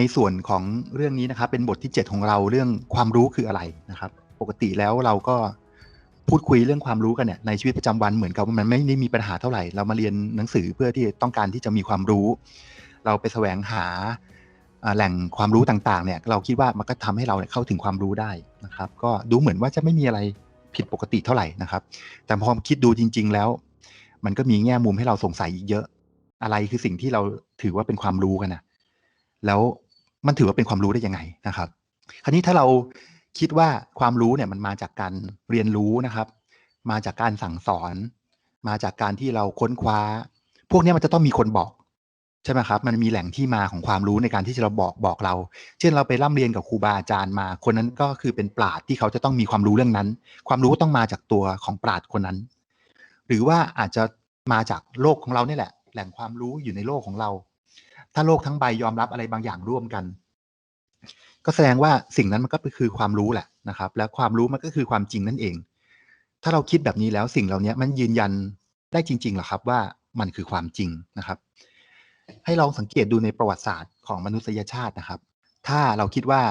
ในส่วนของเรื่องนี้นะครับ เป็นบทที่ 7 ของเราเรื่องความรู้คืออะไรนะครับ ปกติแล้วเราก็พูดคุยเรื่องความรู้กันเนี่ยในชีวิตประจำวันเหมือนกับว่ามันไม่ได้มีปัญหาเท่าไหร่ เรามาเรียนหนังสือเพื่อที่ต้องการที่จะมีความรู้ เราไปแสวงหาแหล่งความรู้ต่างๆ เนี่ย เราคิดว่ามันก็ทำให้เราเข้าถึงความรู้ได้นะครับ ก็ดูเหมือนว่าจะไม่มีอะไรผิดปกติเท่าไหร่นะครับ แต่พอคิดดูจริง ๆ แล้ว มันก็มีแง่มุมให้เราสงสัยอีกเยอะ อะไรคือสิ่งที่เราถือว่าเป็นความรู้กันนะแล้ว มันถือว่าเป็นความรู้ได้ยังไงนะครับ คราวนี้ถ้าเราคิดว่าความรู้เนี่ยมันมาจากการเรียนรู้นะครับ มาจากการสั่งสอน มาจากการที่เราค้นคว้า พวกนี้มันจะต้องมีคนบอกใช่ไหมครับ มันมีแหล่งที่มาของความรู้ในการที่จะเราบอกบอกเรา เช่นเราไปร่ำเรียนกับครูบาอาจารย์มา คนนั้นก็คือเป็นปราดที่เขาจะต้องมีความรู้เรื่องนั้น ความรู้ต้องมาจากตัวของปราดคนนั้น หรือว่าอาจจะมาจากโลกของเราเนี่ยแหละ แหล่งความรู้อยู่ในโลกของเรา ถ้าโลกทั้งใบยอมรับอะไรบางอย่างร่วมกัน ก็แสดงว่าสิ่งนั้นมันก็คือความรู้แหละนะครับ และความรู้มันก็คือความจริงนั่นเอง ถ้าเราคิดแบบนี้แล้วสิ่งเหล่านี้มันยืนยันได้จริงๆหรอครับว่ามันคือความจริงนะครับ ให้ลองสังเกตดูในประวัติศาสตร์ของมนุษยชาตินะครับ ถ้าเราคิดว่า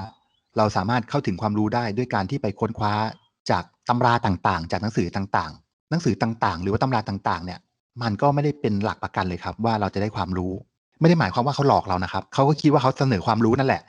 เราสามารถเข้าถึงความรู้ได้ด้วยการที่ไปค้นคว้าจากตำราต่างๆ จากหนังสือต่างๆ หนังสือต่างๆ หรือว่าตำราต่างๆ เนี่ย มันก็ไม่ได้เป็นหลักประกันเลยครับ ว่าเราจะได้ความรู้ ไม่ได้หมายความว่าเขาหลอกเรานะครับเขาก็คิดว่าเขาเสนอความรู้นั่นแหละ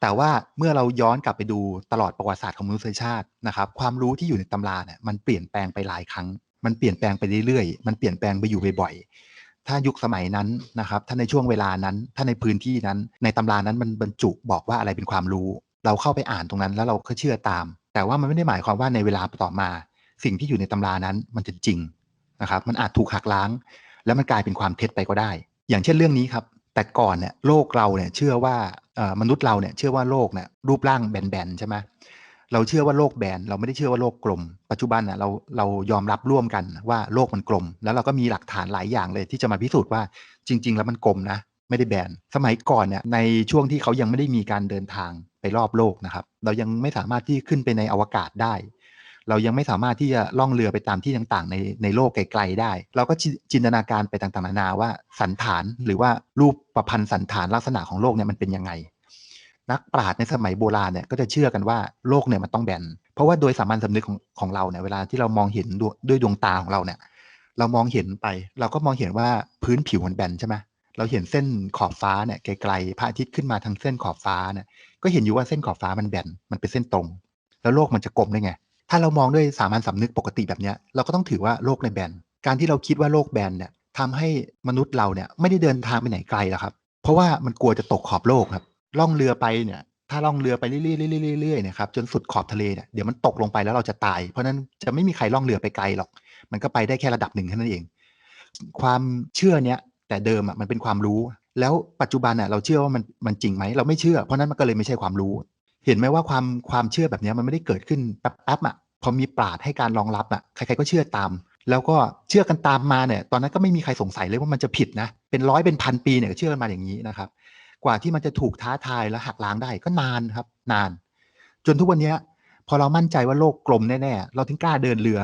แต่ว่าเมื่อเราย้อนกลับไปดูตลอดประวัติศาสตร์ของมนุษยชาตินะครับ ความรู้ที่อยู่ในตำราเนี่ยมันเปลี่ยนแปลงไปหลายครั้ง มันเปลี่ยนแปลงไปเรื่อยๆ มันเปลี่ยนแปลงไปอยู่บ่อยๆ ถ้ายุคสมัยนั้นนะครับ ถ้าในช่วงเวลานั้น ถ้าในพื้นที่นั้น ในตำรานั้นมันบรรจุบอกว่าอะไรเป็นความรู้ เราเข้าไปอ่านตรงนั้นแล้วเราก็เชื่อตาม แต่ว่ามันไม่ได้หมายความว่าในเวลาต่อมา สิ่งที่อยู่ในตำรานั้นมันจะจริงนะครับ มันอาจถูกหักล้าง แล้วมันกลายเป็นความเท็จไปก็ได้ อย่างเช่นเรื่องนี้ครับ แต่ก่อนเนี่ยโลกเราเนี่ยเชื่อว่ามนุษย์เราเนี่ยเชื่อว่าโลกเนี่ยรูปร่างแบนๆใช่ไหมเราเชื่อว่าโลกแบนเราไม่ได้เชื่อว่าโลกกลม ปัจจุบันน่ะเราเรายอมรับร่วมกันว่าโลกมันกลม แล้วเราก็มีหลักฐานหลายอย่างเลย ที่จะมาพิสูจน์ว่าจริง ๆ แล้วมันกลมนะไม่ได้แบนสมัยก่อนเนี่ยในช่วงที่เขายังไม่ได้มีการเดินทางไปรอบโลกนะครับ เรายังไม่สามารถที่ขึ้นไปในอวกาศได้ เรายังไม่สามารถที่จะล่องเรือไปตามที่ต่างๆ ในในโลกไกลๆได้ เราก็จินตนาการไปต่างๆนานาว่าสันฐานหรือว่ารูปประพันธ์สันฐานลักษณะของโลกเนี่ยมันเป็นยังไง นักปราชญ์ในสมัยโบราณเนี่ยก็จะเชื่อกันว่าโลกเนี่ยมันต้องแบนเพราะว่าโดยสามัญสำนึกของของเราเนี่ยเวลาที่เรามองเห็นด้วยด้วยดวงตาของเราเนี่ย เรามองเห็นไป เราก็มองเห็นว่าพื้นผิวมันแบนใช่ไหมเราเห็นเส้นขอบฟ้าเนี่ยไกลๆพระอาทิตย์ขึ้นมาทางเส้นขอบฟ้าเนี่ยก็เห็นอยู่ว่าเส้นขอบฟ้ามันแบนมันเป็นเส้นตรง แล้วโลกมันจะกลมได้ไง ถ้าเรามองด้วยสามัญสำนึกปกติแบบนี้เราก็ต้องถือว่าโลกในแบนการที่เราคิดว่าโลกแบนเนี่ยทำให้มนุษย์เราเนี่ยไม่ได้เดินทางไปไหนไกลหรอกครับ เพราะว่ามันกลัวจะตกขอบโลกครับล่องเรือไปเนี่ยถ้าล่องเรือไปเรื่อยๆเรื่อยๆเรื่อยๆเนี่ยครับจนสุดขอบทะเลเนี่ยเดี๋ยวมันตกลงไปแล้วเราจะตาย เพราะฉะนั้นจะไม่มีใครล่องเรือไปไกลหรอก มันก็ไปได้แค่ระดับหนึ่งแค่นั้นเอง ความเชื่อเนี้ยแต่เดิมอะมันเป็นความรู้ แล้วปัจจุบันอะเราเชื่อว่ามันมันจริงไหมเราไม่เชื่อ เพราะนั้นมันก็เลยไม่ใช่ความรู้ เห็นไหมว่าความความเชื่อแบบนี้มันไม่ได้เกิดขึ้นแป๊บๆอะพอมีปราดให้การรองรับอะใครๆก็เชื่อตาม แล้วก็เชื่อกันตามมาเนี่ย ตอนนั้นก็ไม่มีใครสงสัยเลยว่ามันจะผิดนะ เป็นร้อยเป็นพันปีเนี่ยก็เชื่อกันมาอย่างนี้นะครับ กว่าที่มันจะถูกท้าทายและหักล้างได้ก็นานครับ นาน จนทุกวันนี้พอเรามั่นใจว่าโลกกลมแน่ๆเราถึงกล้าเดินเรือ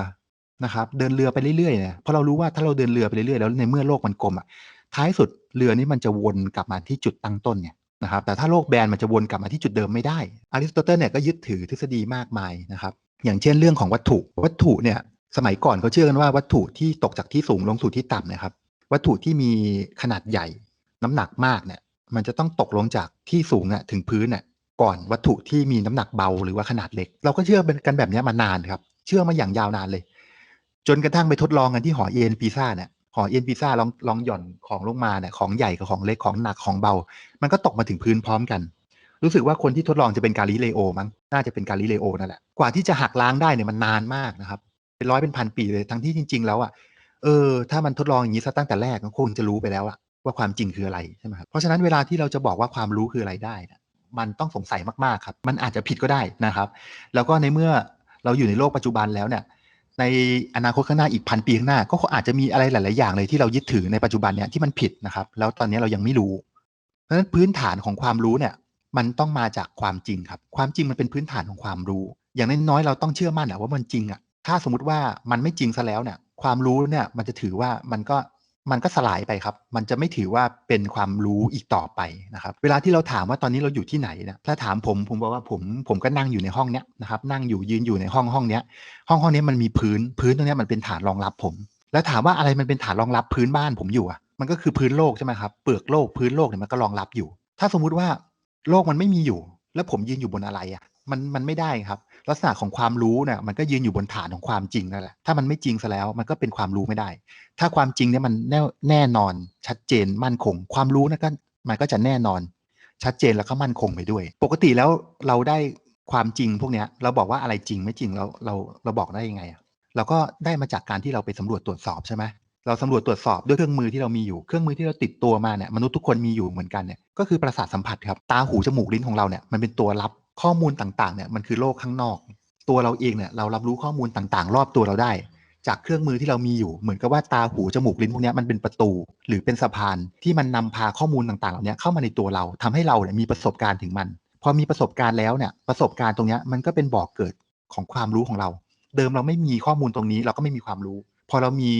นะครับเดินเรือไปเรื่อยๆเนี่ยเพราะเรารู้ว่าถ้าเราเดินเรือไปเรื่อยๆแล้วในเมื่อโลกมันกลมอะท้ายสุดเรือนี้มันจะวนกลับมาที่จุดตั้งต้นเนี่ย นะครับแต่ถ้าโลกแบนมันจะวนกลับมาที่จุดเดิมไม่ได้อริสโตเติลเนี่ยก็ยึดถือทฤษฎีมากมายนะครับอย่างเช่นเรื่องของวัตถุ วัตถุเนี่ยสมัยก่อนเขาเชื่อกันว่าวัตถุที่ตกจากที่สูงลงสู่ที่ต่ำนะครับ วัตถุที่มีขนาดใหญ่ น้ำหนักมากเนี่ยมันจะต้องตกลงจากที่สูงอะถึงพื้นน่ะก่อนวัตถุที่มีน้ำหนักเบาหรือว่าขนาดเล็ก เราก็เชื่อเป็นกันแบบนี้มานานครับ เชื่อมาอย่างยาวนานเลย จนกระทั่งไปทดลองกันที่หอเอ็นปีซ่าเนี่ย หอเอ็นปีซ่าลองลองหย่อนของลงมาเนี่ยของใหญ่กับของเล็กของหนักของเบา มันก็ตกมาถึงพื้นพร้อมกัน รู้สึกว่าคนที่ทดลองจะเป็นกาลิเลโอมั้งน่าจะเป็นกาลิเลโอนั่นแหละกว่าที่จะหักล้างได้เนี่ยมันนานมากนะครับ เป็นร้อยเป็นพันปีเลยทั้งที่จริง ๆ แล้วอะเออถ้ามันทดลองอย่างนี้ซะตั้งแต่แรกก็คงจะรู้ไปแล้วอะว่าความจริงคืออะไรใช่ไหมครับเพราะฉะนั้นเวลาที่เราจะบอกว่าความรู้คืออะไรได้นะมันต้องสงสัยมากๆครับ มันอาจจะผิดก็ได้นะครับ แล้วก็ในเมื่อเราอยู่ในโลกปัจจุบันแล้วเนี่ย ในอนาคตข้างหน้าอีกพันปีข้างหน้า ก็อาจจะมีอะไรหลาย ๆ อย่างเลยที่เรายึดถือในปัจจุบันเนี่ยที่มันผิดนะครับ แล้วตอนนี้เรายังไม่รู้ เพราะฉะนั้นพื้นฐานของความรู้เนี่ยมันต้องมาจากความจริงครับ ความจริงมันเป็นพื้นฐานของความรู้ อย่างน้อยๆเราต้องเชื่อมั่นอะว่ามันจริงอะถ้าสมมติว่ามันไม่จริงซะแล้วเนี่ยความรู้เนี่ยมันจะถือว่ามันก็ มันก็สลายไปครับ มันจะไม่ถือว่าเป็นความรู้อีกต่อไปนะครับ เวลาที่เราถามว่าตอนนี้เราอยู่ที่ไหนนะถ้าถามผมผมบอกว่าผมผมก็นั่งอยู่ในห้องเนี้ยนะครับ นั่งอยู่ยืนอยู่ในห้องห้องเนี้ย ห้องห้องเนี้ยมันมีพื้นพื้นตรงเนี้ยมันเป็นฐานรองรับผม แล้วถามว่าอะไรมันเป็นฐานรองรับพื้นบ้านผมอยู่อะ มันก็คือพื้นโลกใช่ไหมครับ เปลือกโลกพื้นโลกเนี่ยมันก็รองรับอยู่ ถ้าสมมุติว่าโลกมันไม่มีอยู่ แล้วผมยืนอยู่บนอะไรอะ มันมันไม่ได้ครับ ลักษณะของความรู้เนี่ยมันก็ยืนอยู่บนฐานของความจริงนั่นแหละถ้ามันไม่จริงซะแล้วมันก็เป็นความรู้ไม่ได้ ถ้าความจริงเนี่ยมันแน่แน่นอนชัดเจนมั่นคง ความรู้นะก็มันก็จะแน่นอน ชัดเจนแล้วก็มั่นคงไปด้วย ปกติแล้วเราได้ความจริงพวกเนี้ยเราบอกว่าอะไรจริงไม่จริงเราเราเราบอกได้ยังไงอะเราก็ได้มาจากการที่เราไปสำรวจตรวจสอบใช่ไหมเราสำรวจตรวจสอบด้วยเครื่องมือที่เรามีอยู่ เครื่องมือที่เราติดตัวมาเนี่ยมนุษย์ทุกคนมีอยู่เหมือนกันเนี่ยก็คือประสาทสัมผัสครับ ตาหูจมูกลิ้นของเราเนี่ยมันเป็นตัวรับ ข้อมูลต่างๆเนี่ยมันคือโลกข้างนอก ตัวเราเองเนี่ยเรารับรู้ข้อมูลต่างๆ รอบตัวเราได้ จากเครื่องมือที่เรามีอยู่ เหมือนกับว่าตาหูจมูกลิ้นพวกนี้มันเป็นประตู หรือเป็นสะพานที่มันนำพาข้อมูลต่างๆเหล่านี้เข้ามาในตัวเราทำให้เราเนี่ยมีประสบการณ์ถึงมัน พอมีประสบการณ์แล้วเนี่ยประสบการณ์ตรงนี้มันก็เป็นบ่อกเกิดของความรู้ของเรา เดิมเราไม่มีข้อมูลตรงนี้ เราก็ไม่มีความรู้ พอเรามี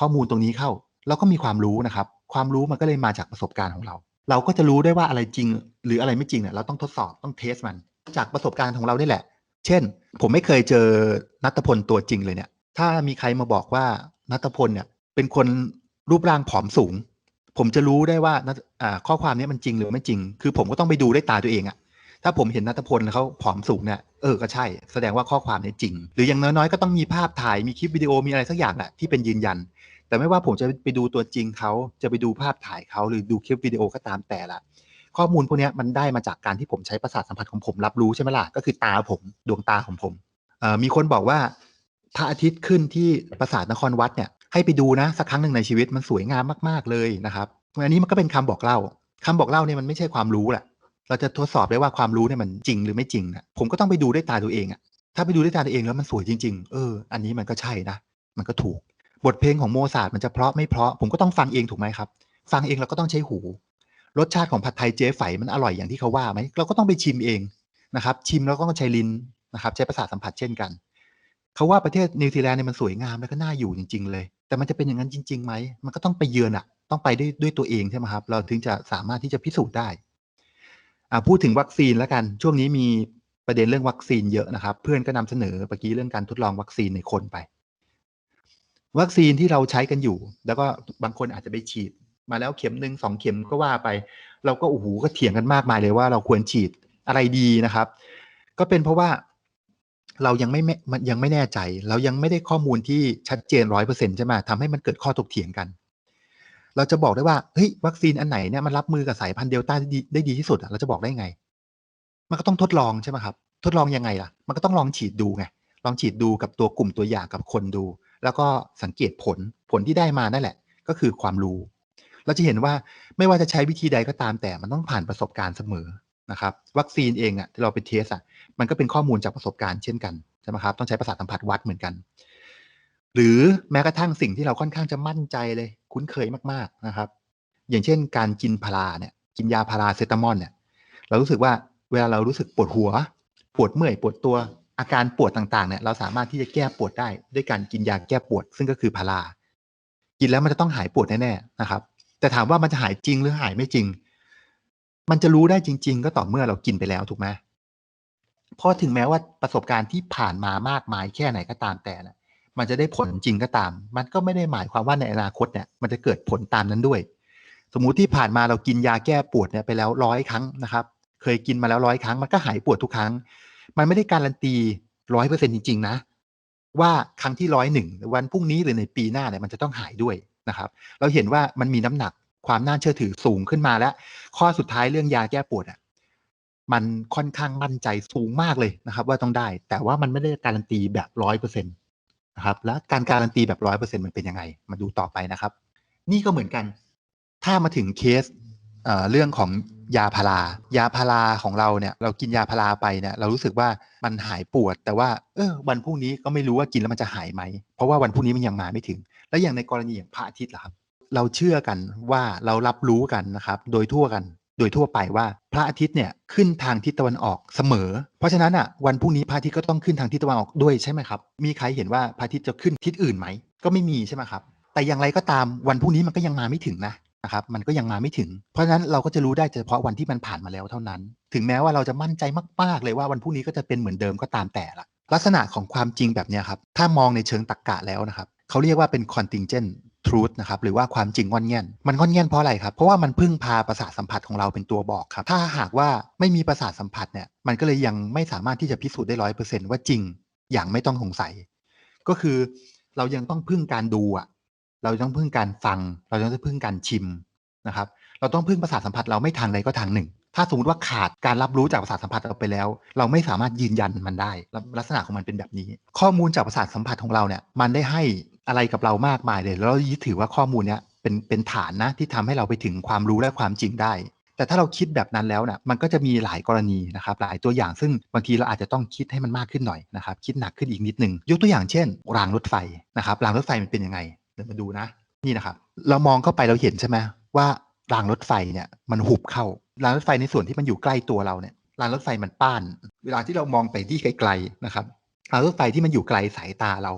ข้อมูลตรงนี้เข้า เราก็มีความรู้นะครับ ความรู้มันก็เลยมาจากประสบการณ์ของเรา เราก็จะรู้ได้ว่าอะไรจริง หรืออะไรไม่จริงเนี่ยเราต้องทดสอบต้องเทสมัน จากประสบการณ์ของเราได้แหละ เช่น ผมไม่เคยเจอนัตพลตัวจริงเลยเนี่ย ถ้ามีใครมาบอกว่านัตพลเนี่ย เป็นคนรูปร่างผอมสูง ผมจะรู้ได้ว่าข้อความนี้มันจริงหรือไม่จริง คือผมก็ต้องไปดูด้วยตาตัวเองอะถ้าผมเห็นนัตพลเขาผอมสูงเนี่ยเออก็ใช่ แสดงว่าข้อความนี้จริง หรืออย่างน้อยๆก็ต้องมีภาพถ่ายมีคลิปวิดีโอมีอะไรสักอย่างแหละที่เป็นยืนยัน แต่ไม่ว่าผมจะไปดูตัวจริงเขาจะไปดูภาพถ่ายเขาหรือดูคลิปวิดีโอก็ตามแต่ละ ข้อมูลพวกนี้มันได้มาจากการที่ผมใช้ประสาทสัมผัสของผมรับรู้ใช่ไหมล่ะก็คือตาผมดวงตาของผมมีคนบอกว่าพระอาทิตย์ขึ้นที่ปราสาทนครวัดเนี่ยให้ไปดูนะสักครั้งหนึ่งในชีวิตมันสวยงามมากๆเลยนะครับอันนี้มันก็เป็นคำบอกเล่าคำบอกเล่าเนี่ยมันไม่ใช่ความรู้แหละเราจะทดสอบได้ว่าความรู้เนี่ยมันจริงหรือไม่จริงนะผมก็ต้องไปดูด้วยตาตัวเองอะถ้าไปดูด้วยตาตัวเองแล้วมันสวยจริง ๆ เออ อันนี้มันก็ใช่นะ มันก็ถูก บทเพลงของโมซาร์ทมันจะเพราะไม่เพราะ ผมก็ต้องฟังเองถูกไหมครับ ฟังเองเราก็ต้องใช้หู รสชาติของผัดไทยเจ๊ไฝมันอร่อยอย่างที่เขาว่าไหมเราก็ต้องไปชิมเองนะครับ ชิมแล้วก็ต้องใช้ลิ้นนะครับ ใช้ประสาทสัมผัสเช่นกันเขาว่าประเทศนิวซีแลนด์เนี่ยมันสวยงามแล้วก็น่าอยู่จริง ๆ เลย แต่มันจะเป็นอย่างนั้นจริงๆไหมมันก็ต้องไปเยือนอะต้องไปด้วยด้วยตัวเองใช่ไหมครับ เราถึงจะสามารถที่จะพิสูจน์ได้อ่าพูดถึงวัคซีนแล้วกัน ช่วงนี้มีประเด็นเรื่องวัคซีนเยอะนะครับ เพื่อนก็นำเสนอเมื่อกี้เรื่องการทดลองวัคซีนในคนไป วัคซีนที่เราใช้กันอยู่ แล้วก็บางคนอาจจะไปฉีด มาแล้วเข็มหนึ่งสองเข็มก็ว่าไป เราก็โอ้โหก็เถียงกันมากมายเลยว่าเราควรฉีดอะไรดีนะครับ ก็เป็นเพราะว่าเรายังไม่แม่มันยังไม่แน่ใจ เรายังไม่ได้ข้อมูลที่ชัดเจนร้อยเปอร์เซ็นต์ใช่ไหมทำให้มันเกิดข้อถกเถียงกัน เราจะบอกได้ว่าเฮ้ยวัคซีนอันไหนเนี่ยมันรับมือกับสายพันธุ์เดลต้าได้ดีได้ดีที่สุดเราจะบอกได้ไง มันก็ต้องทดลองใช่ไหมครับ ทดลองยังไงล่ะ มันก็ต้องลองฉีดดูไงลองฉีดดูกับตัวกลุ่มตัวอย่างกับคนดู แล้วก็สังเกตผลผลที่ได้มานั่นแหละ ก็คือความรู้ เราจะเห็นว่าไม่ว่าจะใช้วิธีใดก็ตามแต่มันต้องผ่านประสบการณ์เสมอนะครับ วัคซีนเองอะที่เราไปเทสอะมันก็เป็นข้อมูลจากประสบการณ์เช่นกันใช่ไหมครับต้องใช้ประสาทสัมผัสวัดเหมือนกัน หรือแม้กระทั่งสิ่งที่เราค่อนข้างจะมั่นใจเลย คุ้นเคยมากๆนะครับ อย่างเช่น การกินพาราเนี่ยกินยาพาราเซตามอลเนี่ยเรารู้สึกว่าเวลาเรารู้สึกปวดหัว ปวดเมื่อยปวดตัวอาการปวดต่างๆเนี่ยเราสามารถที่จะแก้ปวดได้ด้วยการกินยาแก้ปวด ซึ่งก็คือพารากินแล้วมันจะต้องหายปวดแน่ๆนะครับ แต่ถามว่ามันจะหายจริงหรือหายไม่จริง มันจะรู้ได้จริง ๆ ก็ต่อเมื่อเรากินไปแล้วถูกไหมเพราะถึงแม้ว่าประสบการณ์ที่ผ่านมามากมายแค่ไหนก็ตามแต่นะมันจะได้ผลจริงก็ตาม มันก็ไม่ได้หมายความว่าในอนาคตเนี่ย มันจะเกิดผลตามนั้นด้วย สมมุติที่ผ่านมาเรากินยาแก้ปวดเนี่ยไปแล้วร้อยครั้งนะครับ เคยกินมาแล้วร้อยครั้ง มันก็หายปวดทุกครั้ง มันไม่ได้การันตีร้อยเปอร์เซ็นจริง ๆ นะ ว่าครั้งที่ร้อยหนึ่งวันพรุ่งนี้หรือในปีหน้าเนี่ยมันจะต้องหายด้วย นะครับ เราเห็นว่ามันมีน้ำหนักความน่าเชื่อถือสูงขึ้นมาแล้ว ข้อสุดท้ายเรื่องยาแก้ปวดอะมันค่อนข้างมั่นใจสูงมากเลยนะครับ ว่าต้องได้ แต่ว่ามันไม่ได้การันตีแบบร้อยเปอร์เซ็นตนะครับ แล้วการการันตีแบบร้อยเปอร์เซ็นมันเป็นยังไง มาดูต่อไปนะครับ นี่ก็เหมือนกัน ถ้ามาถึงเคสเอ่อเรื่องของยาพารายาพาราของเราเนี่ย เรากินยาพาราไปเนี่ย เรารู้สึกว่ามันหายปวด แต่ว่า เออวันพรุ่งนี้ก็ไม่รู้ว่ากินแล้วมันจะหายไหม เพราะว่าวันพรุ่งนี้มันยังมาไม่ถึง แล้วอย่างในกรณีอย่างพระอาทิตย์ล่ะครับ เราเชื่อกันว่าเรารับรู้กันนะครับ โดยทั่วกันโดยทั่วไปว่าพระอาทิตย์เนี่ยขึ้นทางทิศตะวันออกเสมอ เพราะฉะนั้นอะวันพรุ่งนี้พระอาทิตย์ก็ต้องขึ้นทางทิศตะวันออกด้วยใช่ไหมครับมีใครเห็นว่าพระอาทิตย์จะขึ้นทิศอื่นไหมก็ไม่มีใช่ไหมครับแต่อย่างไรก็ตามวันพรุ่งนี้มันก็ยังมาไม่ถึงนะนะครับมันก็ยังมาไม่ถึง เพราะฉะนั้นเราก็จะรู้ได้เฉพาะวันที่มันผ่านมาแล้วเท่านั้น ถึงแม้ว่าเราจะมั่นใจมากๆเลยว่าวันพรุ่งนี้ก็จะเป็นเหมือนเดิมก็ตามแต่ละลักษณะของความจริงแบบนี้ครับถ้ามองในเชิงตรรกกะแล้วนะครับ เขาเรียกว่าเป็น contingent truth นะครับหรือว่าความจริงงอนแง่นมันงอนแง่นเพราะอะไรครับ เพราะว่ามันพึ่งพาประสาทสัมผัสของเราเป็นตัวบอกครับ ถ้าหากว่าไม่มีประสาทสัมผัสเนี่ยมันก็เลยยังไม่สามารถที่จะพิสูจน์ได้ร้อยเปอร์เซ็นว่าจริงอย่างไม่ต้องสงสัย ก็คือเรายังต้องพึ่งการดูอะเราต้องพึ่งการฟัง เราต้องพึ่งการชิมนะครับ เราต้องพึ่งประสาทสัมผัสเราไม่ทางใดก็ทางหนึ่ง ถ้าสมมติว่าขาดการรับรู้จากประสาทสัมผัสเราไปแล้ว เราไม่สามารถยืนยันมันได้ ลักษณะของมันเป็นแบบนี้ ข้อมูลจากประสาทสัมผัสของเราเนี่ยมันได้ให้ อะไรกับเรามากมายเลย แล้วเรายึดถือว่าข้อมูลเนี้ยเป็นเป็นฐานนะที่ทำให้เราไปถึงความรู้และความจริงได้ แต่ถ้าเราคิดแบบนั้นแล้วเนี่ยมันก็จะมีหลายกรณีนะครับหลายตัวอย่างซึ่งบางทีเราอาจจะต้องคิดให้มันมากขึ้นหน่อยนะครับคิดหนักขึ้นอีกนิดนึงยกตัวอย่างเช่น รางรถไฟนะครับรางรถไฟมันเป็นยังไงเดี๋ยวมาดูนะนี่นะครับเรามองเข้าไปเราเห็นใช่ไหมว่ารางรถไฟเนี่ยมันหุบเข้ารางรถไฟในส่วนที่มันอยู่ใกล้ตัวเราเนี่ยรางรถไฟมันป้าน เวลาที่เรามองไปที่ไกลๆนะครับรางรถไฟที่มันอยู่ไกลสายตาเรา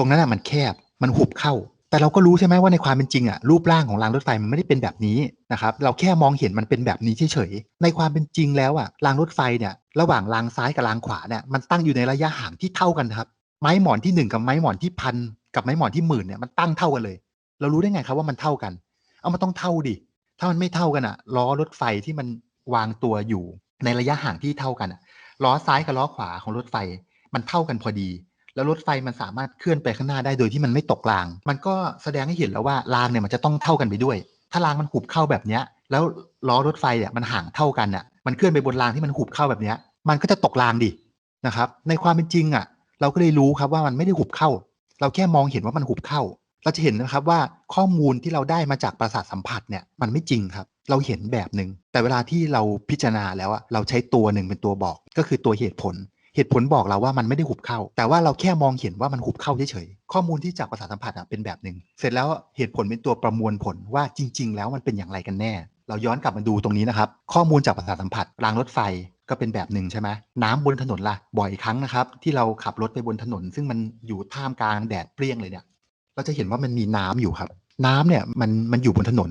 รงนั้นอะมันแคบมันหุบเข้า แต่เราก็รู้ใช่ไหมว่าในความเป็นจริงอะรูปร่างของรางรถไฟมันไม่ได้เป็นแบบนี้นะครับเราแค่มองเห็นมันเป็นแบบนี้เฉยๆในความเป็นจริงแล้วอะรางรถไฟเนี่ยระหว่างรางซ้ายกับรางขวาเนี่ยมันตั้งอยู่ในระยะห่างที่เท่ากันครับ ไม้หมอนที่หนึ่งกับไม้หมอนที่พันกับไม้หมอนที่หมื่นเนี่ยมันตั้งเท่ากันเลย เรารู้ได้ไงครับว่ามันเท่ากัน เอามันต้องเท่าดิถ้ามันไม่เท่ากันอะล้อรถไฟที่มันวางตัวอยู่ในระยะห่างที่เท่ากันอะล้อซ้ายกับล้อขวาของรถไฟ มันเท่ากันพอดี แล้วรถไฟมันสามารถเคลื่อนไปข้างหน้าได้โดยที่มันไม่ตกราง มันก็แสดงให้เห็นแล้วว่ารางเนี่ยมันจะต้องเท่ากันไปด้วย ถ้ารางมันหุบเข้าแบบเนี้ย แล้วล้อรถไฟเนี่ยมันห่างเท่ากันอะมันเคลื่อนไปบนรางที่มันหุบเข้าแบบเนี้ย มันก็จะตกรางดินะครับ ในความเป็นจริงอะ เราก็เลยรู้ครับว่ามันไม่ได้หุบเข้า เราแค่มองเห็นว่ามันหุบเข้า เราจะเห็นนะครับว่าข้อมูลที่เราได้มาจากประสาทสัมผัสเนี่ยมันไม่จริงครับ เราเห็นแบบหนึ่งแต่เวลาที่เราพิจารณาแล้วอะเราใช้ตัวหนึ่งเป็นตัวบอกก็คือตัวเหตุผล เหตุผลบอกเราว่ามันไม่ได้หุบเข้า แต่ว่าเราแค่มองเห็นว่ามันหุบเข้าเฉยๆข้อมูลที่จากประสาทสัมผัสเป็นแบบหนึ่งเสร็จแล้วเหตุผลเป็นตัวประมวลผลว่าจริง ๆ แล้วมันเป็นอย่างไรกันแน่ เราย้อนกลับมาดูตรงนี้นะครับ ข้อมูลจากประสาทสัมผัสรางรถไฟก็เป็นแบบหนึ่งใช่ไหมน้ำบนถนนล่ะ บ่อยครั้งนะครับ ที่เราขับรถไปบนถนน ซึ่งมันอยู่ท่ามกลางแดดเปรี้ยงเลยเนี่ย เราจะเห็นว่ามันมีน้ำอยู่ครับ น้ำเนี่ยมันมันอยู่บนถนน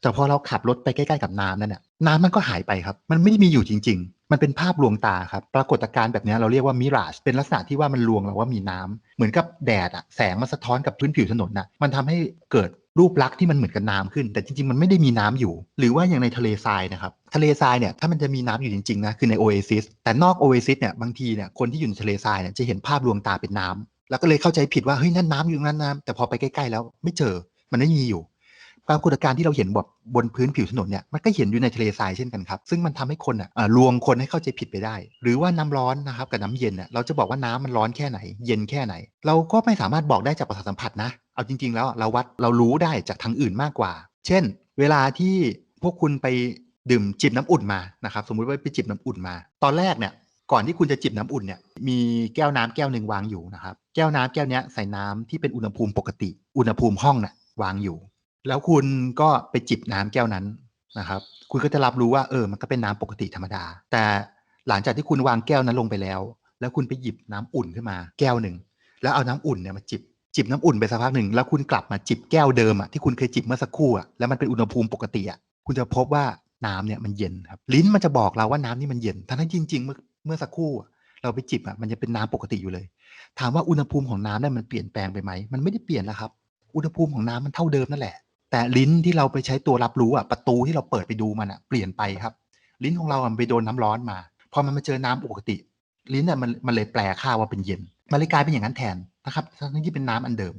แต่พอเราขับรถไปใกล้ๆกับน้ำนั่นน่ะน้ำมันก็หายไปครับ มันไม่ได้มีอยู่จริง ๆ มันเป็นภาพลวงตาครับ ปรากฏการณ์แบบนี้เราเรียกว่ามิราชเป็นลักษณะที่ว่ามันลวงเราว่ามีน้ำเหมือนกับแดดอะแสงมันสะท้อนกับพื้นผิวถนนน่ะมันทำให้เกิดรูปลักษณ์ที่มันเหมือนกับน้ำขึ้น แต่จริงๆ มันไม่ได้มีน้ำอยู่ หรือว่าอย่างในทะเลทรายนะครับ ทะเลทรายเนี่ยถ้ามันจะมีน้ำอยู่จริงๆนะคือในโอเอซิส แต่นอกโอเอซิสเนี่ยบางทีเนี่ยคนที่อยู่ในทะเลทรายเนี่ยจะเห็นภาพลวงตาเป็นน้ำแล้วก็เลยเข้าใจผิดว่าเฮ้ยนั่นน้ำอยู่นั้นน้ำแต่พอไปใกล้ๆแล้วไม่เจอ มันไม่มีอยู่ปรากฏการณ์ที่เราเห็นแบบบนพื้นผิวถนนเนี่ยมันก็เห็นอยู่ในทะเลทรายเช่นกันครับ ซึ่งมันทำให้คนอะลวงคนให้เข้าใจผิดไปได้ หรือว่าน้ำร้อนนะครับกับน้ำเย็นอะเราจะบอกว่าน้ำมันร้อนแค่ไหน เย็นแค่ไหน เราก็ไม่สามารถบอกได้จากประสาทสัมผัสนะ เอาจริง ๆ แล้วเราวัดเรารู้ได้จากทางอื่นมากกว่า เช่น เวลาที่พวกคุณไปดื่มจิบน้ำอุ่นมานะครับสมมุติว่าไปจิบน้ำอุ่นมา ตอนแรกเนี่ยก่อนที่คุณจะจิบน้ำอุ่นเนี่ยมีแก้วน้ำแก้วหนึ่งวางอยู่นะครับแก้วน้ำแก้วนี้ใส่น้ำที่เป็นอุณหภูมิปกติ อุณหภูมิห้องน่ะ วางอยู่ แล้วคุณก็ไปจิบน้ำแก้วนั้นนะครับ คุณก็จะรับรู้ว่าเออ มันก็เป็นน้ำปกติธรรมดา แต่หลังจากที่คุณวางแก้วนั้นลงไปแล้ว แล้วคุณไปหยิบน้ำอุ่นขึ้นมา แก้วหนึ่งแล้วเอาน้ำอุ่นเนี่ยมาจิบจิบน้ำอุ่นไปสักพักหนึ่งแล้วคุณกลับมาจิบแก้วเดิมอะที่คุณเคยจิบเมื่อสักครู่อะแล้วมันเป็นอุณหภูมิปกติอะคุณจะพบว่าน้ำเนี่ยมันเย็นครับลิ้นมันจะบอกเราว่าน้ำนี่มันเย็นทั้งที่จริงๆเมื่อเมื่อสักครู่เราไปจิบอะมันจะเป็นน้ำปกติอยู่เลย ถามว่าอุณหภูมิของน้ำเนี่ยมันเปลี่ยนแปลงไปไหมมันไม่ได้เปลี่ยนแล้วครับ อุณหภูมิของน้ำมันเท่าเดิมนั่นแหละ แต่ลิ้นที่เราไปใช้ตัวรับรู้อะประตูที่เราเปิดไปดูมันอะเปลี่ยนไปครับ ลิ้นของเราไปโดนน้าร้อนมาพอมันมาเจอน้ำปกติ ลิ้นอะมันมันเลยแปลค่าว่าเป็นเย็นมันเลยกลายเป็นอย่างนั้นแทนนะครับทั้งที่เป็นน้ำอันเดิม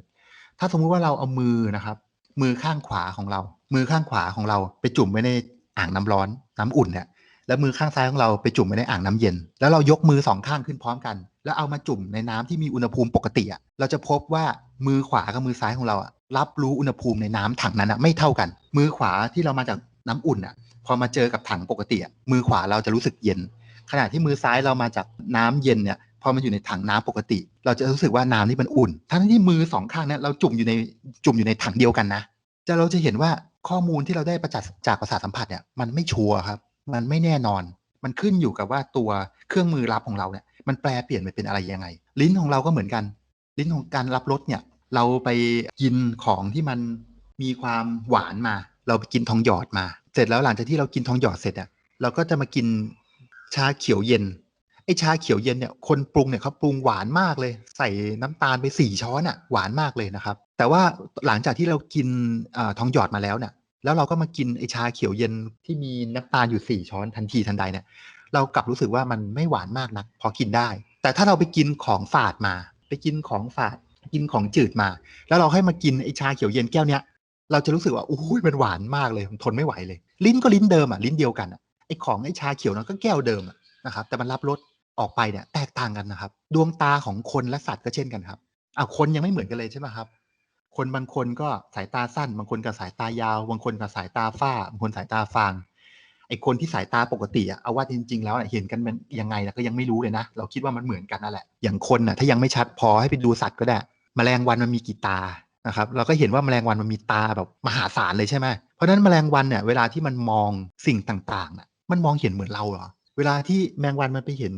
ถ้าสมมุติว่าเราเอามือนะครับ มือข้างขวาของเรา มือข้างขวาของเราไปจุ่มไว้ในอ่างน้ำร้อน น้ำอุ่นเนี่ยแล้วมือข้างซ้ายของเราไปจุ่มไว้ในอ่างน้ำเย็น แล้วเรายกมือสองข้างขึ้นพร้อมกัน แล้วเอามาจุ่มในน้ำที่มีอุณหภูมิปกติอะเราจะพบว่า มือขวากับมือซ้ายของเราอะรับรู้อุณหภูมิในน้ำถังนั้นอะไม่เท่ากัน มือขวาที่เรามาจากน้ำอุ่นอะพอมาเจอกับถังปกติอะมือขวาเราจะรู้สึกเย็น ขณะที่มือซ้ายเรามาจากน้ำเย็นเนี่ยพอมันอยู่ในถังน้ำปกติ เราจะรู้สึกว่าน้ำนี่มันอุ่น ทั้งที่มือสองข้างเนี่ยเราจุ่มอยู่ในจุ่มอยู่ในถังเดียวกันนะจะเราจะเห็นว่าข้อมูลที่เราได้ประจักษ์จากประสาทสัมผัสเนี่ยมันไม่ชัวร์ครับ มันไม่แน่นอน มันขึ้นอยู่กับว่าตัวเครื่องมือรับของเราเนี่ยมันแปลเปลี่ยนไปเป็นอะไรยังไง ลิ้นของเราก็เหมือนกัน ลิ้นของการรับรสเนี่ย เราไปกินของที่มันมีความหวานมา เราไปกินทองหยอดมา เสร็จแล้วหลังจากที่เรากินทองหยอดเสร็จอะเราก็จะมากินชาเขียวเย็นไอชาเขียวเย็นเนี่ยคนปรุงเนี่ยเขาปรุงหวานมากเลย ใส่น้ำตาลไปสี่ช้อนอะหวานมากเลยนะครับ แต่ว่าหลังจากที่เรากินอทองหยอดมาแล้วเนี่ยแล้วเราก็มากินไอชาเขียวเย็นที่มีน้ำตาลอยู่สี่ช้อนทันทีทันใดเนี่ยเรากลับรู้สึกว่ามันไม่หวานมากนัก พอกินได้ แต่ถ้าเราไปกินของฝาดมา ไปกินของฝาด กินของจืดมา แล้วเราให้มากินไอชาเขียวเย็นแก้วเนี้ยเราจะรู้สึกว่าโอ้ยมันหวานมากเลยทนไม่ไหวเลย ลิ้นก็ลิ้นเดิมอะลิ้นเดียวกันอะไอของไอชาเขียวนั้นก็แก้วเดิมนะครับ แต่มันรับรสออกไปเนี่ยแตกต่างกันนะครับ ดวงตาของคนและสัตว์ก็เช่นกันครับอ่าคนยังไม่เหมือนกันเลยใช่ไหมครับ คนบางคนก็สายตาสั้น บางคนก็สายตายาว บางคนก็สายตาฝ้า บางคนสายตาฟางไอคนที่สายตาปกติอะเอาว่าจริง ๆ แล้วเห็นกันมันยังไงนะก็ยังไม่รู้เลยนะ เราคิดว่ามันเหมือนกันนั่นแหละ อย่างคนน่ะถ้ายังไม่ชัดพอให้ไปดูสัตว์ก็ได้ แมลงวันมันมีกี่ตานะครับเราก็เห็นว่าแมลงวันมันมีตาแบบมหาศาลเลยใช่ไหมเพราะฉะนั้นแมลงวันเนี่ยเวลาที่มันมองสิ่งต่างๆน่ะมันมองเห็นเหมือนเราเหรอเวลาที่แมงวันมันไปเห็น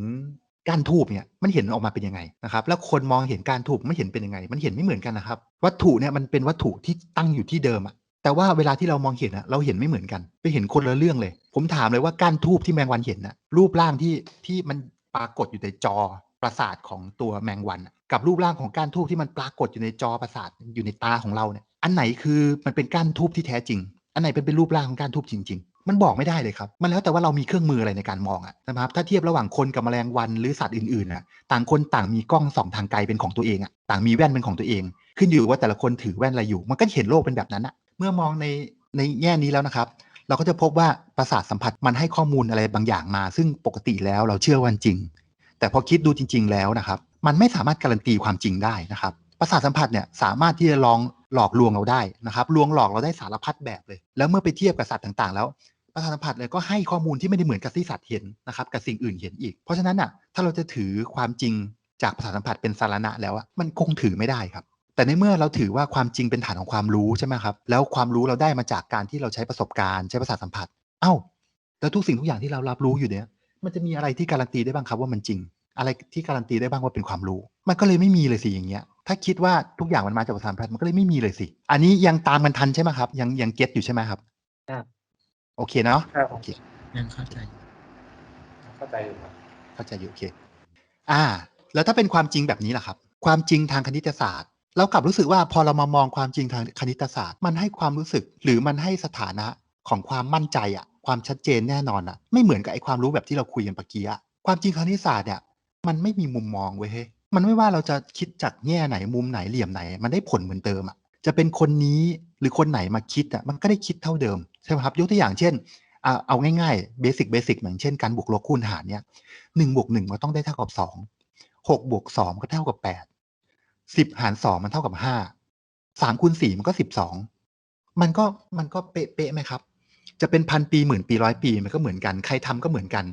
ก้านทูบเนี่ยมันเห็นออกมาเป็นยังไงนะครับแล้วคนมองเห็นก้านทูบไม่เห็นเป็นยังไง มันเห็นไม่เหมือนกันนะครับ วัตถุเนี่ยมันเป็นวัตถุที่ตั้งอยู่ที่เดิมอะแต่ว่าเวลาที่เรามองเห็นอะเราเห็นไม่เหมือนกัน ไปเห็นคนละเรื่องเลย ผมถามเลยว่าก้านทูบที่แมงวันเห็นนะรูปร่างที่ที่มันปรากฏอยู่ในจอประสาทของตัวแมงวันอะ กับรูปร่างของก้านทูบที่มันปรากฏอยู่ในจอประสาทอยู่ในตาของเราเนี่ยอันไหนคือมันเป็นก้านทูบที่แท้จริง อันไหนเป็นเป็นรูปร่างของก้านทูบจริง ๆ มันบอกไม่ได้เลยครับ มันแล้วแต่ว่าเรามีเครื่องมืออะไรในการมองอะนะครับถ้าเทียบระหว่างคนกับแมลงวันหรือสัตว์อื่นๆน่ะต่างคนต่างมีกล้องสองทางไกลเป็นของตัวเองอะต่างมีแว่นเป็นของตัวเอง ขึ้นอยู่ว่าแต่ละคนถือแว่นอะไรอยู่ มันก็เห็นโลกเป็นแบบนั้นอะเมื่อมองในในแง่นี้แล้วนะครับเราก็จะพบว่าประสาทสัมผัสมันให้ข้อมูลอะไรบางอย่างมา ซึ่งปกติแล้วเราเชื่อวันจริง แต่พอคิดดูจริง ๆ แล้วนะครับ มันไม่สามารถการันตีความจริงได้นะครับประสาทสัมผัสเนี่ยสามารถที่จะลองหลอกลวงเราได้นะครับลวงหลอกเราได้สารพัดแบบเลย แล้วเมื่อไปเทียบกับสัตว์ต่างๆ แล้วประสาทสัมผัสเนี่ยก็ให้ข้อมูลที่ไม่ได้เหมือนกับที่สัตว์เห็นนะครับกับสิ่งอื่นเห็นอีก เพราะฉะนั้นอะถ้าเราจะถือความจริงจากประสาทสัมผัสเป็นสารณะแล้วอะมันคงถือไม่ได้ครับ แต่ในเมื่อเราถือว่าความจริงเป็นฐานของความรู้ใช่ไหมครับแล้วความรู้เราได้มาจากการที่เราใช้ประสบการณ์ใช้ประสาทสัมผัส เอ้า แล้วทุกสิ่งทุกอย่างที่เรารับรู้อยู่เนี่ยมันจะมีอะไรที่การันตีได้บ้างครับว่ามันจริง อะไรที่การันตีได้บ้างว่าเป็นความรู้ มันก็เลยไม่มีเลยสิอย่างเงี้ยถ้าคิดว่าทุกอย่างมันมาจากประสาทสัมผัสมันก็เลยไม่มีเลยสิ อันนี้ยังตามกันทันใช่ไหมครับ ยังยังเก็ตอยู่ใช่ไหมครับครับโอเคเนาะครับผมโอเคยังเข้าใจ เข้าใจอยู่ครับเข้าใจอยู่โอเค อ่า แล้วถ้าเป็นความจริงแบบนี้ล่ะครับ ความจริงทางคณิตศาสตร์เรากลับรู้สึกว่าพอเรามามองความจริงทางคณิตศาสตร์ มันให้ความรู้สึกหรือมันให้สถานะของความมั่นใจอะความชัดเจนแน่นอนอะไม่เหมือนกับไอ้ความรู้แบบที่เราคุยกันเมื่อกี้อะความจริงคณิตศาสตร์เนี่ย มันไม่มีมุมมองเว้ยเฮ้ยมันไม่ว่าเราจะคิดจากแง่ไหนมุมไหนเหลี่ยมไหน มันได้ผลเหมือนเดิมอะจะเป็นคนนี้หรือคนไหนมาคิดอะมันก็ได้คิดเท่าเดิมใช่ไหมครับยกตัวอย่างเช่นอ่าเอาง่ายๆเบสิกเบสิกอย่างเช่นการบวกลบคูณหารเนี่ยหนึ่งบวกหนึ่งมันต้องได้เท่ากับสองหกบวกสองก็เท่ากับแปดสิบหารสองมันเท่ากับห้าสามคูณสี่มันก็สิบสองมันก็มันก็เป๊ะๆไหมครับ จะเป็นพันปีหมื่นปีร้อยปีมันก็เหมือนกัน ใครทำก็เหมือนกัน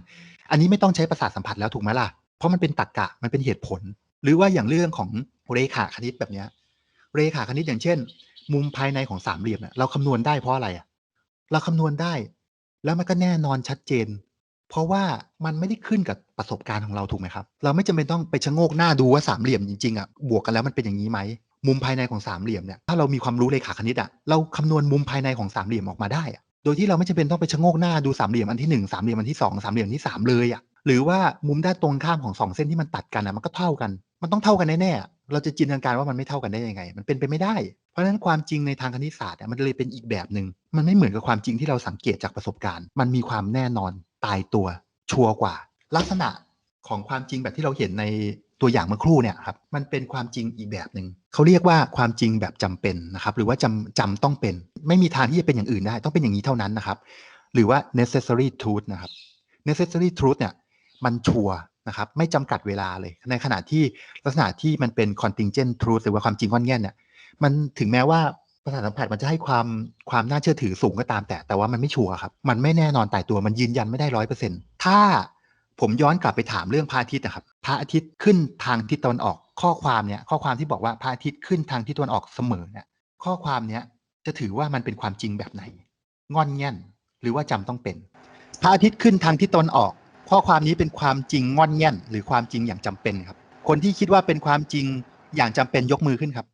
อันนี้ไม่ต้องใช้ประสาทสัมผัสแล้วถูกไหมล่ะ เพราะมันเป็นตรรกะมันเป็นเหตุผล หรือว่าอย่างเรื่องของเรขาคณิตแบบเนี้ยเรขาคณิตอย่างเช่น มุมภายในของสามเหลี่ยมเนี่ยเราคำนวณได้เพราะอะไรอะเราคำนวณได้ แล้วมันก็แน่นอนชัดเจน เพราะว่ามันไม่ได้ขึ้นกับประสบการณ์ของเราถูกไหมครับ เราไม่จำเป็นต้องไปชะโงกหน้าดูว่าสามเหลี่ยมจริงๆอะบวกกันแล้วมันเป็นอย่างนี้ไหมมุมภายในของสามเหลี่ยมเนี่ยถ้าเรามีความรู้เลขาคณิตอะเราคำนวณมุมภายในของสามเหลี่ยมออกมาได้อะโดยที่เราไม่จำเป็นต้องไปชะโงกหน้าดูสามเหลี่ยมอันที่หนึ่งสามเหลี่ยมอันที่สองสามเหลี่ยมอันที่สามเลยอะ หรือว่ามุมด้านตรงข้ามของสองเส้นที่มันตัดกันอะมันก็เท่ากัน มันต้องเท่ากันแน่ๆเราจะจินตนาการว่ามันไม่เท่ากันได้ยังไง มันเป็นไปไม่ได้ เพราะฉะนั้นความจริงในทางคณิตศาสตร์มันเลยเป็นอีกแบบหนึ่งมันไม่เหมือนกับความจริงที่เราสังเกตจากประสบการณ์ มันมีความแน่นอนตายตัว ชัวร์กว่า ลักษณะของความจริงแบบที่เราเห็นในตัวอย่างเมื่อครู่เนี่ยครับมันเป็นความจริงอีกแบบหนึ่งเขาเรียกว่าความจริงแบบจำเป็นนะครับหรือว่าจำจำต้องเป็น ไม่มีทางที่จะเป็นอย่างอื่นได้ ต้องเป็นอย่างนี้เท่านั้นนะครับ หรือว่า necessary truth นะครับ necessary truth เนี่ย มันชัวนะครับไม่จำกัดเวลาเลย ในขณะที่ลักษณะที่มันเป็น contingent truth หรือว่าความจริงก้อนแง่นเนี่ยมันถึงแม้ว่าประสาทสัมผัสมันจะให้ความความน่าเชื่อถือสูงก็ตามแต่แต่ว่ามันไม่ชัวร์ครับ มันไม่แน่นอนตายตัวมันยืนยันไม่ได้ร้อยเปอร์เซ็นต์ถ้าผมย้อนกลับไปถามเรื่องพระอาทิตย์นะครับพระอาทิตย์ขึ้นทางทิศตะวันออกข้อความเนี่ยข้อความที่บอกว่าพระอาทิตย์ขึ้นทางทิศตะวันออกเสมอเนี่ยข้อความเนี้ยจะถือว่ามันเป็นความจริงแบบไหน งอนแง่นหรือว่าจำต้องเป็น พระอาทิตย์ขึ้นทางทิศตะวันออก ข้อความนี้เป็นความจริงง่อนแง่น หรือความจริงอย่างจำเป็นครับ คนที่คิดว่าเป็นความจริงอย่างจำเป็นยกมือขึ้นครับ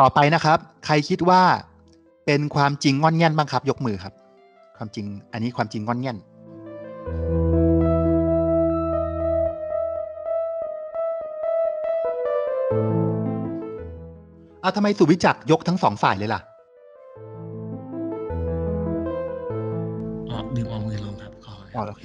ต่อไปนะครับ ใครคิดว่าเป็นความจริงง่อนแง่นบ้างครับ ยกมือครับ ความจริงอันนี้ความจริงง่อนแง่น อะทำไมสุวิจักรยกทั้งสองฝ่ายเลยล่ะอ๋อลืมเอามือลงครับขออ๋อโอเค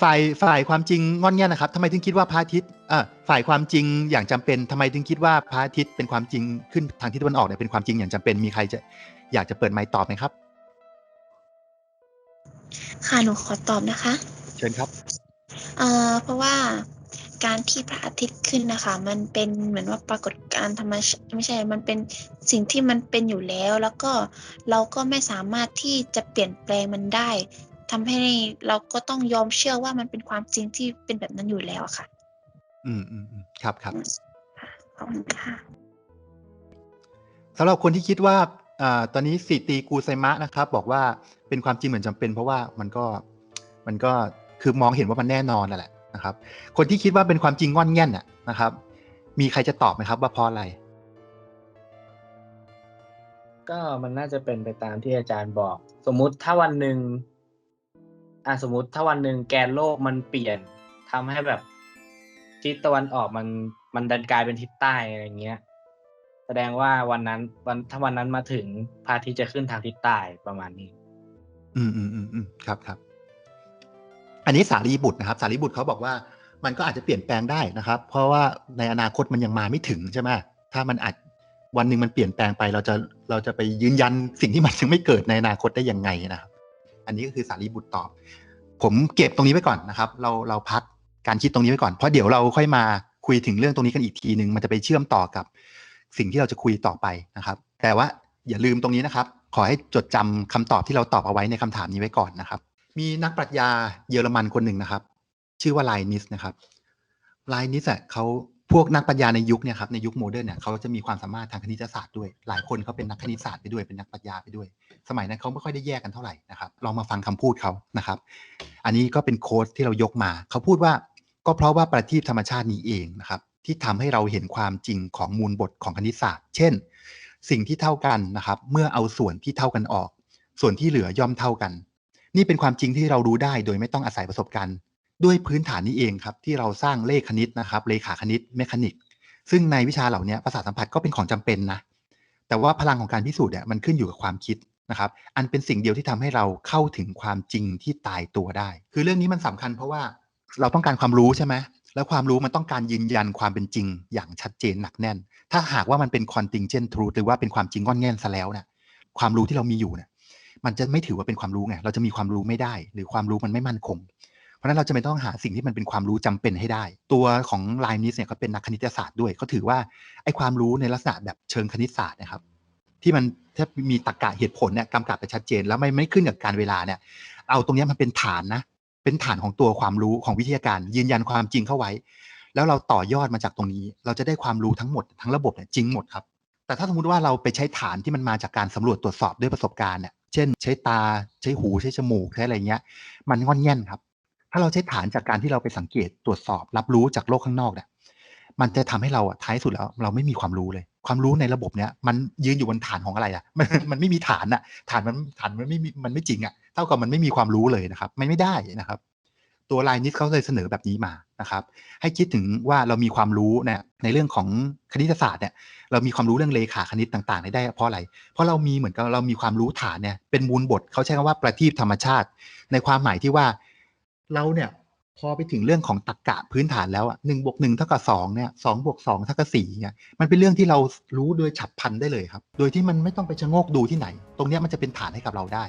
ฝ่ายฝ่ายความจริงงอนแง่นนะครับทำไมถึงคิดว่าพระอาทิตย์เอ่อฝ่ายความจริงอย่างจำเป็นทำไมถึงคิดว่าพระอาทิตย์เป็นความจริงขึ้นทางทิศตะวันออกเนี่ยเป็นความจริงอย่างจำเป็นมีใครจะอยากจะเปิดไมค์ตอบไหมครับ ค่ะหนูขอตอบนะคะ เชิญครับเอ่อเพราะว่าการที่พระอาทิตย์ขึ้นนะคะ มันเป็นเหมือนว่าปรากฏการณ์ธรรมชาติไม่ใช่ มันเป็นสิ่งที่มันเป็นอยู่แล้ว แล้วก็เราก็ไม่สามารถที่จะเปลี่ยนแปลงมันได้ทำให้เราก็ต้องยอมเชื่อว่ามันเป็นความจริงที่เป็นแบบนั้นอยู่แล้วอะค่ะอืมอืมอืมครับครับค่ะขอบคุณค่ะสำหรับคนที่คิดว่าอ่า ตอนนี้สิตีกูไซมะนะครับ บอกว่าเป็นความจริงเหมือนจำเป็น เพราะว่ามันก็มันก็คือมองเห็นว่ามันแน่นอนนั่นแหละนะครับ คนที่คิดว่าเป็นความจริงงอนแง่นน่ะนะครับ มีใครจะตอบไหมครับ ว่าเพราะอะไร ก็มันน่าจะเป็นไปตามที่อาจารย์บอก สมมุติถ้าวันหนึ่งอะสมมุติถ้าวันหนึ่งแกนโลกมันเปลี่ยนทำให้แบบทิศตะวันออกมันมันดันกลายเป็นทิศใต้อะไรเงี้ย แสดงว่าวันนั้นวันถ้าวันนั้นมาถึงพระอาทิตย์จะขึ้นทางทิศใต้ประมาณนี้ อืมอืมอืมอืมครับครับ อันนี้สารีบุตรนะครับ สารีบุตรเขาบอกว่ามันก็อาจจะเปลี่ยนแปลงได้นะครับ เพราะว่าในอนาคตมันยังมาไม่ถึงใช่ไหมถ้ามันอาจวันหนึ่งมันเปลี่ยนแปลงไปเราจะเราจะไปยืนยันสิ่งที่มันยังไม่เกิดในอนาคตได้ยังไงนะครับ อันนี้ก็คือสารีบุตรตอบ ผมเก็บตรงนี้ไว้ก่อนนะครับ เราเราพักการคิดตรงนี้ไว้ก่อนเพราะเดี๋ยวเราค่อยมาคุยถึงเรื่องตรงนี้กันอีกทีหนึ่งมันจะไปเชื่อมต่อกับ สิ่งที่เราจะคุยต่อไปนะครับ แต่ว่าอย่าลืมตรงนี้นะครับ ขอให้จดจำคำตอบที่เราตอบเอาไว้ในคำถามนี้ไว้ก่อนนะครับ มีนักปรัชญาเยอรมันคนหนึ่งนะครับ ชื่อว่าไลนิสนะครับไลนิสอะเขาพวกนักปรัชญาในยุคเนี่ยครับในยุคโมเดิร์นเนี่ยเขาจะมีความสามารถทางคณิตศาสตร์ด้วย หลายคนเขาเป็นนักคณิตศาสตร์ไปด้วยเป็นนักปรัชญาไปด้วย สมัยนั้นเขาไม่ค่อยได้แยกกันเท่าไหร่นะครับลองมาฟังคำพูดเขานะครับ อันนี้ก็เป็นโค้ดที่เรายกมาเขาพูดว่าก็เพราะว่าประทีปธรรมชาตินี้เองนะครับ ที่ทำให้เราเห็นความจริงของมูลบทของคณิตศาสตร์ เช่น สิ่งที่เท่ากันนะครับเมื่อเอาส่วนที่เท่ากันออก ส่วนที่เหลือย่อมเท่ากัน นี่เป็นความจริงที่เรารู้ได้โดยไม่ต้องอาศัยประสบการณ์ ด้วยพื้นฐานนี้เองครับที่เราสร้างเลขคณิตนะครับเลขาคณิตเมคานิก ซึ่งในวิชาเหล่านี้ภาษาสัมผัสก็เป็นของจำเป็นนะแต่ว่าพลังของการพิสูจน์เนี่ยมันขึ้นอยู่กับความคิดนะครับ อันเป็นสิ่งเดียวที่ทำให้เราเข้าถึงความจริงที่ตายตัวได้ คือเรื่องนี้มันสำคัญเพราะว่าเราต้องการความรู้ใช่ไหม แล้วความรู้มันต้องการยืนยันความเป็นจริงอย่างชัดเจนหนักแน่น ถ้าหากว่ามันเป็น contingent truth หรือว่าเป็นความจริงงอนแง่นซะแล้วเนี่ยความรู้ที่เรามีอยู่เนี่ยมันจะไม่ถือว่าเป็นความรู้ไงเราจะมีความรู้ไม่ได้ หรือความรู้มันไม่มั่นคง เพราะนั้นเราจะไม่ต้องหาสิ่งที่มันเป็นความรู้จำเป็นให้ได้ ตัวของไลน์นิสเนี่ยเขาเป็นนักคณิตศาสตร์ด้วยเขาถือว่าไอ้ความรู้ในลักษณะแบบเชิงคณิตศาสตร์นะครับ ที่มันถ้ามีตรรกะเหตุผลเนี่ยกำกับไปชัดเจน แล้วไม่ไม่ขึ้นกับการเวลาเนี่ย เอาตรงเนี้ยมันเป็นฐานนะ เป็นฐานของตัวความรู้ของวิทยาการยืนยันความจริงเข้าไว้ แล้วเราต่อยอดมาจากตรงนี้ เราจะได้ความรู้ทั้งหมดทั้งระบบเนี่ยจริงหมดครับ แต่ถ้าสมมติว่าเราไปใช้ฐานที่มันมาจากการสำรวจตรวจสอบด้วยประสบการณ์เนี่ยเช่น ใช้ตาใช้หูใช้จมูกใช้อะไรเงี้ย มันงอนแง่นครับ ถ้าเราใช้ฐานจากการที่เราไปสังเกตตรวจสอบ รับรู้จากโลกข้างนอกเนี่ยมันจะทำให้เราอะท้ายสุดแล้วเราไม่มีความรู้เลย ความรู้ในระบบเนี้ยมันยืนอยู่บนฐานของอะไรอะมันมันไม่มีฐานอะฐานมันฐานมันไม่มีมันไม่จริงอะเท่ากับมันไม่มีความรู้เลยนะครับมันไม่ได้นะครับ ตัวไลนิสเขาเลยเสนอแบบนี้มานะครับ ให้คิดถึงว่าเรามีความรู้เนี่ยในเรื่องของคณิตศาสตร์เนี่ยเรามีความรู้เรื่องเลขาคณิตต่างๆได้เพราะอะไร เพราะเรามีเหมือนกับเรามีความรู้ฐานเนี่ยเป็นมูลบทเขาใช้คำว่าประทีปธรรมชาติ ในความหมายที่ว่าเราเนี่ย พอไปถึงเรื่องของตรรกะพื้นฐานแล้วอะหนึ่งบวกหนึ่งเท่ากับสองเนี่ยสองบวกสองเท่ากับสี่เนี่ยมันเป็นเรื่องที่เรารู้โดยฉับพลันได้เลยครับ โดยที่มันไม่ต้องไปชะโงกดูที่ไหน ตรงเนี้ยมันจะเป็นฐานให้กับเราได้